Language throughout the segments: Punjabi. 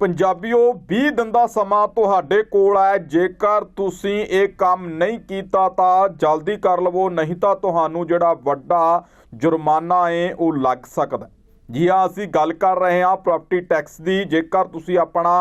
ਪੰਜਾਬੀਓ 20 ਦਿਨ ਦਾ ਸਮਾਂ ਤੁਹਾਡੇ ਕੋਲ ਹੈ। ਜੇਕਰ ਤੁਸੀਂ ਇਹ ਕੰਮ ਨਹੀਂ ਕੀਤਾ ਤਾਂ ਜਲਦੀ ਕਰ ਲਵੋ, ਨਹੀਂ ਤਾਂ ਤੁਹਾਨੂੰ ਜਿਹੜਾ ਵੱਡਾ ਜੁਰਮਾਨਾ ਏ ਉਹ ਲੱਗ ਸਕਦਾ ਜੀ ਹਾਂ, ਅਸੀਂ ਗੱਲ ਕਰ ਰਹੇ ਹਾਂ ਪ੍ਰਾਪਰਟੀ ਟੈਕਸ ਦੀ। ਜੇਕਰ ਤੁਸੀਂ ਆਪਣਾ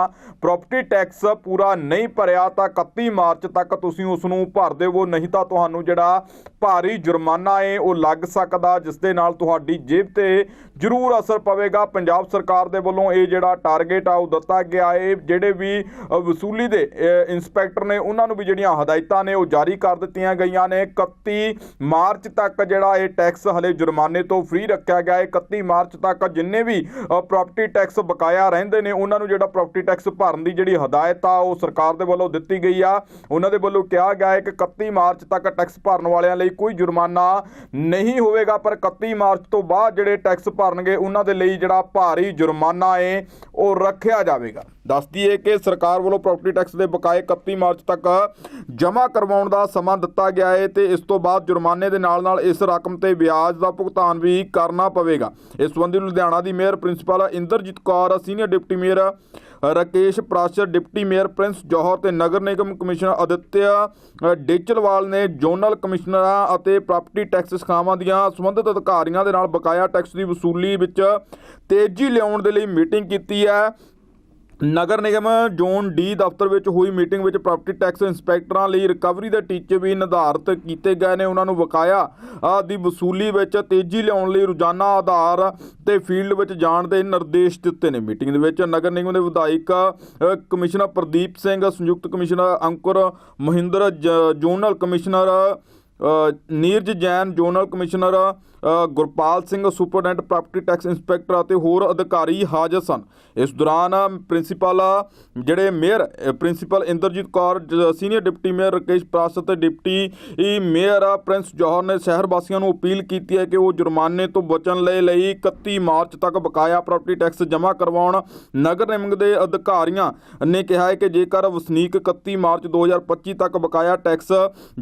ਪ੍ਰਾਪਰਟੀ ਟੈਕਸ ਪੂਰਾ ਨਹੀਂ ਭਰਿਆ, ਤਾਂ 31 ਮਾਰਚ ਤੱਕ ਤੁਸੀਂ ਉਸ ਨੂੰ ਭਰ ਦੇਵੋ। ਨਹੀਂ ਤਾਂ ਤੁਹਾਨੂੰ ਜਿਹੜਾ ਭਾਰੀ ਜੁਰਮਾਨਾ ਏ ਉਹ ਲੱਗ ਸਕਦਾ ਜਿਸ ਦੇ ਨਾਲ ਤੁਹਾਡੀ ਜੇਬ ਤੇ ਜ਼ਰੂਰ ਅਸਰ ਪਵੇਗਾ। ਪੰਜਾਬ ਸਰਕਾਰ ਦੇ ਵੱਲੋਂ ਇਹ ਜਿਹੜਾ ਟਾਰਗੇਟ ਆ, ਉਹ ਦਿੱਤਾ ਗਿਆ ਹੈ। ਜਿਹੜੇ ਵੀ ਵਸੂਲੀ ਦੇ ਇੰਸਪੈਕਟਰ ਨੇ, ਉਹਨਾਂ ਨੂੰ ਵੀ ਜਿਹੜੀਆਂ ਹਦਾਇਤਾਂ ਨੇ, ਉਹ ਜਾਰੀ ਕਰ ਦਿੱਤੀਆਂ ਗਈਆਂ ਨੇ। 31 ਮਾਰਚ ਤੱਕ ਜਿਹੜਾ ਇਹ ਟੈਕਸ ਹਲੇ ਜੁਰਮਾਨੇ ਤੋਂ ਫ੍ਰੀ ਰੱਖਿਆ ਗਿਆ ਹੈ। 31 ਮਾਰਚ ਤੱਕ ਤੱਕ ਜਿੰਨੇ ਵੀ ਪ੍ਰਾਪਰਟੀ ਟੈਕਸ ਬਕਾਇਆ ਰਹਿੰਦੇ ਨੇ, ਉਹਨਾਂ ਨੂੰ ਜਿਹੜਾ ਪ੍ਰਾਪਰਟੀ ਟੈਕਸ ਭਰਨ ਦੀ ਜਿਹੜੀ ਹਦਾਇਤ ਆ, ਉਹ ਸਰਕਾਰ ਦੇ ਵੱਲੋਂ ਦਿੱਤੀ ਗਈ ਆ। ਉਹਨਾਂ ਦੇ ਵੱਲੋਂ ਕਿਹਾ ਗਿਆ ਹੈ ਕਿ 31 ਮਾਰਚ ਤੱਕ ਟੈਕਸ ਭਰਨ ਵਾਲਿਆਂ ਲਈ ਕੋਈ ਜੁਰਮਾਨਾ ਨਹੀਂ ਹੋਵੇਗਾ, ਪਰ 31 ਮਾਰਚ ਤੋਂ ਬਾਅਦ ਜਿਹੜੇ ਟੈਕਸ ਭਰਨਗੇ, ਉਹਨਾਂ ਦੇ ਲਈ ਜਿਹੜਾ ਭਾਰੀ ਜੁਰਮਾਨਾ ਹੈ ਉਹ ਰੱਖਿਆ ਜਾਵੇਗਾ। ਦੱਸਦੀ ਹੈ ਕਿ ਸਰਕਾਰ ਵੱਲੋਂ ਪ੍ਰਾਪਰਟੀ ਟੈਕਸ ਦੇ ਬਕਾਏ 31 ਮਾਰਚ ਤੱਕ ਜਮ੍ਹਾਂ ਕਰਵਾਉਣ ਦਾ ਸਮਾਂ ਦਿੱਤਾ ਗਿਆ ਹੈ ਤੇ ਇਸ ਤੋਂ ਬਾਅਦ ਜੁਰਮਾਨੇ ਦੇ ਨਾਲ ਨਾਲ ਇਸ ਰਕਮ ਤੇ ਵਿਆਜ ਦਾ ਭੁਗਤਾਨ ਵੀ ਕਰਨਾ ਪਵੇਗਾ। ਇਸ ਸੰਬੰਧੀ ਲੁਧਿਆਣਾ ਦੀ mayor principal Inderjit Kaur, senior deputy mayor Rakesh Prashar deputy mayor Prince Johar ਤੇ ਨਗਰ ਨਿਗਮ ਕਮਿਸ਼ਨਰ ਅਦਿੱਤਿਆ ਡੇਚਲਵਾਲ ਨੇ ਜ਼ੋਨਲ ਕਮਿਸ਼ਨਰਾਂ ਅਤੇ ਪ੍ਰਾਪਰਟੀ ਟੈਕਸ ਸ਼ਾਖਾਵਾਂ ਦੀਆਂ ਸੰਬੰਧਿਤ ਅਧਿਕਾਰੀਆਂ ਦੇ ਨਾਲ ਬਕਾਇਆ ਟੈਕਸ ਦੀ ਵਸੂਲੀ ਵਿੱਚ ਤੇਜ਼ੀ ਲਿਆਉਣ ਦੇ ਲਈ ਮੀਟਿੰਗ ਕੀਤੀ ਹੈ। ਨਗਰ ਨਿਗਮ ਜ਼ੋਨ ਡੀ ਦਫ਼ਤਰ ਵਿੱਚ ਹੋਈ ਮੀਟਿੰਗ ਵਿੱਚ ਪ੍ਰਾਪਰਟੀ ਟੈਕਸ ਇੰਸਪੈਕਟਰਾਂ ਲਈ ਰਿਕਵਰੀ ਦੇ ਟੀਚੇ ਵੀ ਨਿਰਧਾਰਤ ਕੀਤੇ ਗਏ ਨੇ। ਉਹਨਾਂ ਨੂੰ ਬਕਾਇਆ ਦੀ ਵਸੂਲੀ ਵਿੱਚ ਤੇਜ਼ੀ ਲਿਆਉਣ ਲਈ ਰੋਜ਼ਾਨਾ ਆਧਾਰ ਤੇ ਫੀਲਡ ਵਿੱਚ ਜਾਣ ਦੇ ਨਿਰਦੇਸ਼ ਦਿੱਤੇ ਨੇ। ਮੀਟਿੰਗ ਦੇ ਵਿੱਚ ਨਗਰ ਨਿਗਮ ਦੇ ਵਿਧਾਇਕ ਕਮਿਸ਼ਨਰ ਪ੍ਰਦੀਪ ਸਿੰਘ, ਸੰਯੁਕਤ ਕਮਿਸ਼ਨਰ ਅੰਕੁਰ ਮਹਿੰਦਰ, ਜ- zonal commissioner Neeraj Jain, zonal commissioner Gurpal Singh superintendent property tax inspector ਅਤੇ ਹੋਰ ਅਧਿਕਾਰੀ ਹਾਜ਼ਰ ਸਨ। ਇਸ ਦੌਰਾਨ ਪ੍ਰਿੰਸੀਪਲ, ਜਿਹੜੇ ਮੇਅਰ ਪ੍ਰਿੰਸੀਪਲ ਇੰਦਰਜੀਤ ਕੌਰ, ਜ- senior deputy mayor Rakesh Prashat ਤੇ ਡਿਪਟੀ ਮੇਅਰ ਪ੍ਰਿੰਸ ਜੋਹਰ ਨੇ ਸ਼ਹਿਰ ਵਾਸੀਆਂ ਨੂੰ ਅਪੀਲ ਕੀਤੀ ਹੈ ਕਿ ਉਹ ਜੁਰਮਾਨੇ ਤੋਂ ਬਚਣ ਲਈ ਲਈ 31 ਮਾਰਚ ਤੱਕ ਬਕਾਇਆ ਪ੍ਰਾਪਰਟੀ ਟੈਕਸ ਜਮ੍ਹਾਂ ਕਰਵਾਉਣ। ਨਗਰ ਨਿਗਮ ਦੇ ਅਧਿਕਾਰੀਆਂ ਨੇ ਕਿਹਾ ਹੈ ਕਿ ਜੇਕਰ ਵਸਨੀਕ 31 ਮਾਰਚ 2025 ਤੱਕ ਬਕਾਇਆ ਟੈਕਸ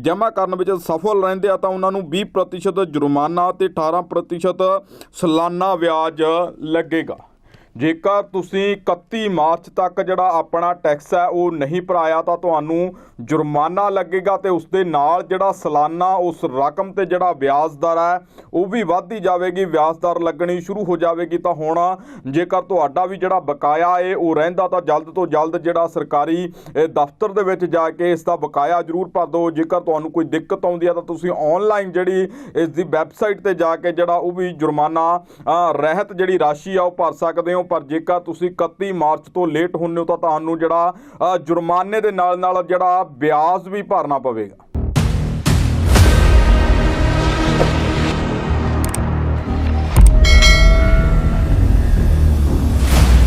ਜਮ੍ਹਾਂ ਕਰਨ ਵਿੱਚ ਸਫਲ ਰਹਿੰਦੇ ਆ ਤਾਂ ਉਹਨਾਂ ਨੂੰ 20% ਜੁਰਮਾਨਾ ਤੇ 18% ਸਾਲਾਨਾ ਵਿਆਜ ਲੱਗੇਗਾ। ਜੇਕਰ ਤੁਸੀਂ 31 ਮਾਰਚ ਤੱਕ ਜਿਹੜਾ ਆਪਣਾ ਟੈਕਸ ਹੈ ਉਹ ਨਹੀਂ ਭਰਾਇਆ ਤਾਂ ਤੁਹਾਨੂੰ ਜੁਰਮਾਨਾ ਲੱਗੇਗਾ ਤੇ ਉਸ ਦੇ ਨਾਲ ਜਿਹੜਾ ਸਾਲਾਨਾ ਉਸ ਰਕਮ ਤੇ ਜਿਹੜਾ ਵਿਆਜ ਦਰ ਹੈ, ਉਹ ਵੀ ਵੱਧਦੀ ਜਾਵੇਗੀ, ਵਿਆਜ ਦਰ ਲੱਗਣੀ ਸ਼ੁਰੂ ਹੋ ਜਾਵੇਗੀ ਤਾਂ ਹੁਣ ਜੇਕਰ ਤੁਹਾਡਾ ਵੀ ਜਿਹੜਾ ਬਕਾਇਆ ਏ, ਉਹ ਰਹਿੰਦਾ ਤਾਂ ਜਲਦ ਤੋਂ ਜਲਦ ਜਿਹੜਾ ਸਰਕਾਰੀ ਦਫ਼ਤਰ ਦੇ ਵਿੱਚ ਜਾ ਕੇ ਇਸ ਦਾ ਬਕਾਇਆ ਜ਼ਰੂਰ ਭਰ ਦਿਓ। ਜੇਕਰ ਤੁਹਾਨੂੰ ਕੋਈ ਦਿੱਕਤ ਆਉਂਦੀ ਹੈ ਤਾਂ ਤੁਸੀਂ ਆਨਲਾਈਨ ਜਿਹੜੀ ਇਸ ਦੀ ਵੈਬਸਾਈਟ ਤੇ ਜਾ ਕੇ ਜਿਹੜਾ ਉਹ ਵੀ ਜੁਰਮਾਨਾ ਰਹਿਤ ਜਿਹੜੀ ਰਾਸ਼ੀ ਆ ਉਹ ਭਰ ਸਕਦੇ ਹੋ। ਪਰ ਜੇਕਰ ਤੁਸੀਂ 31 ਮਾਰਚ ਤੋਂ ਲੇਟ ਹੁੰਦੇ ਹੋ ਤਾਂ ਤੁਹਾਨੂੰ ਜਿਹੜਾ ਜੁਰਮਾਨੇ ਦੇ ਨਾਲ ਨਾਲ ਜਿਹੜਾ ਵਿਆਜ ਵੀ ਭਰਨਾ ਪਵੇਗਾ।